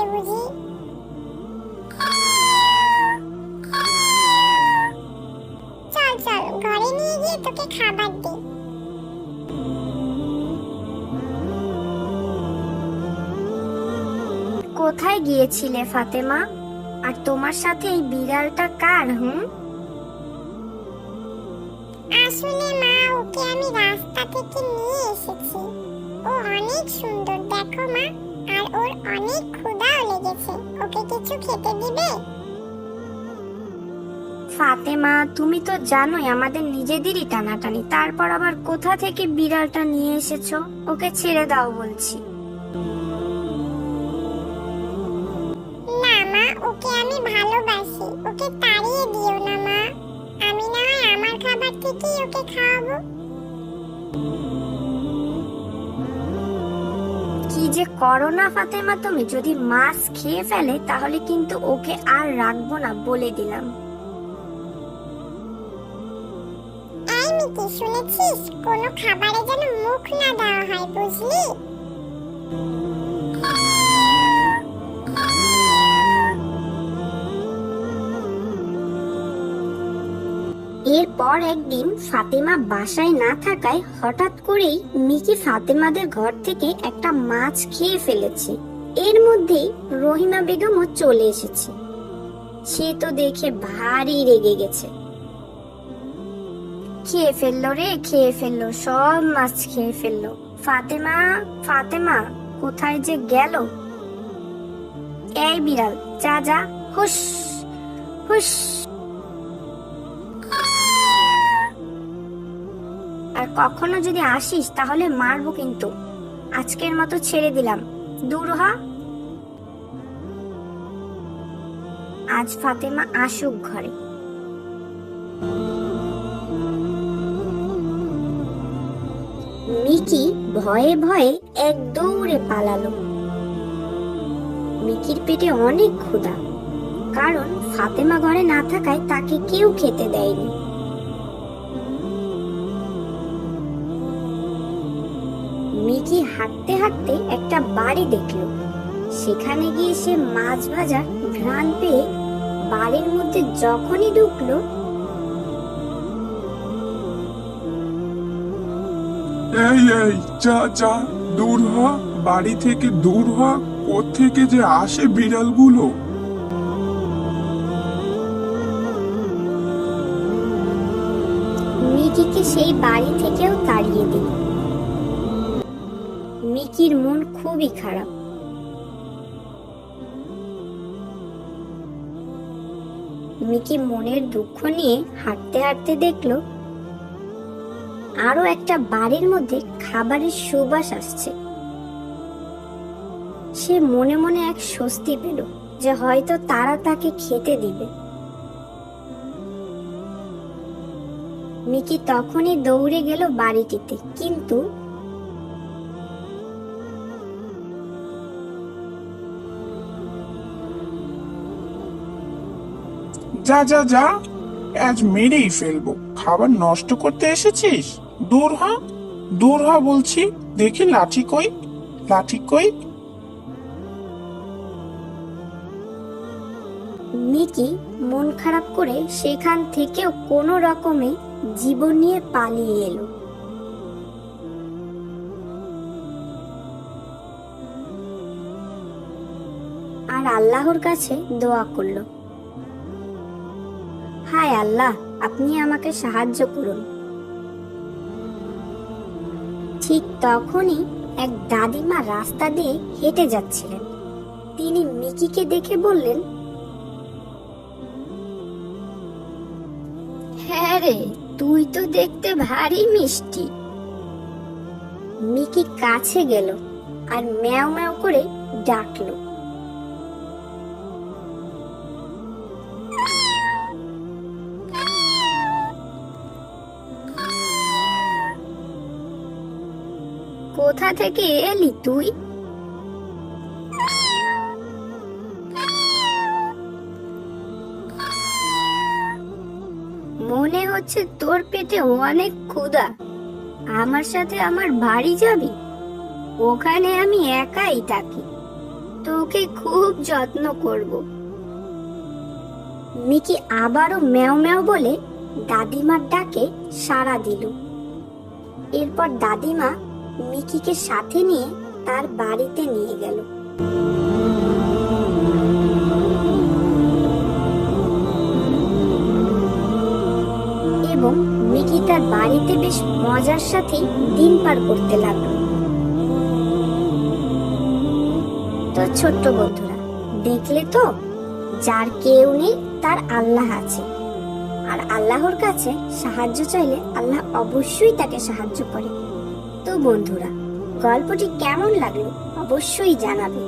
লেগেছে বুঝি? চল চল ঘরে নিয়ে গিয়ে তোকে খাবার দিই। কোথায় গিয়েছিলে ফাতেমা? আর তোমার সাথে এই বিড়ালটা কার হুম? আসলে মা ওকে আমি রাস্তা থেকে নিয়ে এসেছি। ও অনেক সুন্দর দেখো মা আর ওর অনেক ওকে কিছু খেতে দিবে? ফাতেমা তুমি তো জানোই আমাদের নিজেদেরই টানাটানি। তারপর আবার কোথা থেকে বিড়ালটা নিয়ে এসেছ? ওকে ছেড়ে দাও বলছি। না মা ওকে আমি ভালোবাসি। ওকে তাড়িয়ে দিও না মা। আমি না হয় আমার খাবার থেকেই ওকে খাওয়াবো। যে করোনা ফাতেমা তুমি যদি মাছ খেয়ে ফেলে, তাহলে কিন্তু ওকে আর রাখব না বলে দিলাম। শুনেছিস? কোনো খাবারে যেন মুখ না দেওয়া হয়, বুঝলি? এরপর একদিন ফাতেমা বাসায় না থাকায় হঠাৎ করেই মিকি ফাতেমাদের ঘর থেকে একটা মাছ খেয়ে ফেলেছে। এর মধ্যেই রহিমা বেগমও চলে এসেছে। সে তো দেখে ভারী রেগে গেছে। খেয়ে ফেলল রে, খেয়ে ফেলল, সব মাছ খেয়ে ফেলল। ফাতেমা ফাতেমা, কোথায় যে গেল? এই বিড়াল, যা যা হুস হুস আর কখনো যদি আসিস, তাহলে মারবো কিন্তু। আজকের মতো ছেড়ে দিলাম। দূর হ। আজ ফাতেমা আসুক ঘরে। মিকি ভয়ে ভয়ে এক দৌড়ে পালালো। মিকির পেটে অনেক ক্ষুধা, কারণ ফাতেমা ঘরে না থাকায় তাকে কেউ খেতে দেয়নি। মিকি হাঁটতে হাঁটতে একটা বাড়ি দেখল। সেখানে গিয়ে সে মাছ ভাজার ঘ্রাণ পেয়ে বাড়ির মধ্যে যখনই ঢুকলো এই এই যা যা দূর হ বাড়ি থেকে দূর হ থেকে যে আসে বিড়ালগুলো? মিকিকে সেই বাড়ি থেকেও তাড়িয়ে দিল। মিকির মন খুবই খারাপ। মিকি মনের দুঃখ নিয়ে হাঁটতে হাঁটতে দেখল, আরও একটা বাড়ির মধ্যে খাবারের সুবাস আসছে। সে মনে মনে এক স্বস্তি পেল যে হয়তো তারা তাকে খেতে দিবে। মিকি তখনই দৌড়ে গেল বাড়িটিতে, কিন্তু যা যা যা। আজ মেরেই ফেলব। খাবার নষ্ট করতে এসেছিস? দূর হ। দূর হ বলছি। দেখি লাঠি কই? লাঠি কই? মিকি মন খারাপ করে সেখান থেকেও কোনো রকমে জীবন নিয়ে পালিয়ে এলো। আর আল্লাহর কাছে দোয়া করল। হায় আল্লাহ, আপনি আমাকে সাহায্য করুন। ঠিক তখনই এক দাদিমা রাস্তা দিয়ে হেঁটে যাচ্ছিলেন। তিনি মিকিকে দেখে বললেন হ্যাঁ রে, তুই তো দেখতে ভারী মিষ্টি। মিকি কাছে গেল আর ম্যাও ম্যাও করে ডাকলো। কোথা থেকে এলি তুই? মনে হচ্ছে তোর পেটে অনেক ক্ষুধা। আমার সাথে আমার বাড়ি যাবি? ওখানে আমি একাই থাকি। তোকে খুব যত্ন করব। মিকি আবারও ম্যাও ম্যাও বলে দাদিমার ডাকে সাড়া দিল। এরপর দাদিমা মিকিকে সাথে নিয়ে তার বাড়িতে নিয়ে গেল। এবং মিকি তার বাড়িতে বেশ মজার সাথেই দিন পার করতে লাগল। তো ছোট্ট বন্ধুরা, দেখলে তো? যার কেউ নেই, তার আল্লাহ আছে। আর আল্লাহর কাছে সাহায্য চাইলে আল্লাহ অবশ্যই তাকে সাহায্য করে। তো বন্ধুরা গল্পটি কেমন লাগল অবশ্যই জানাবে।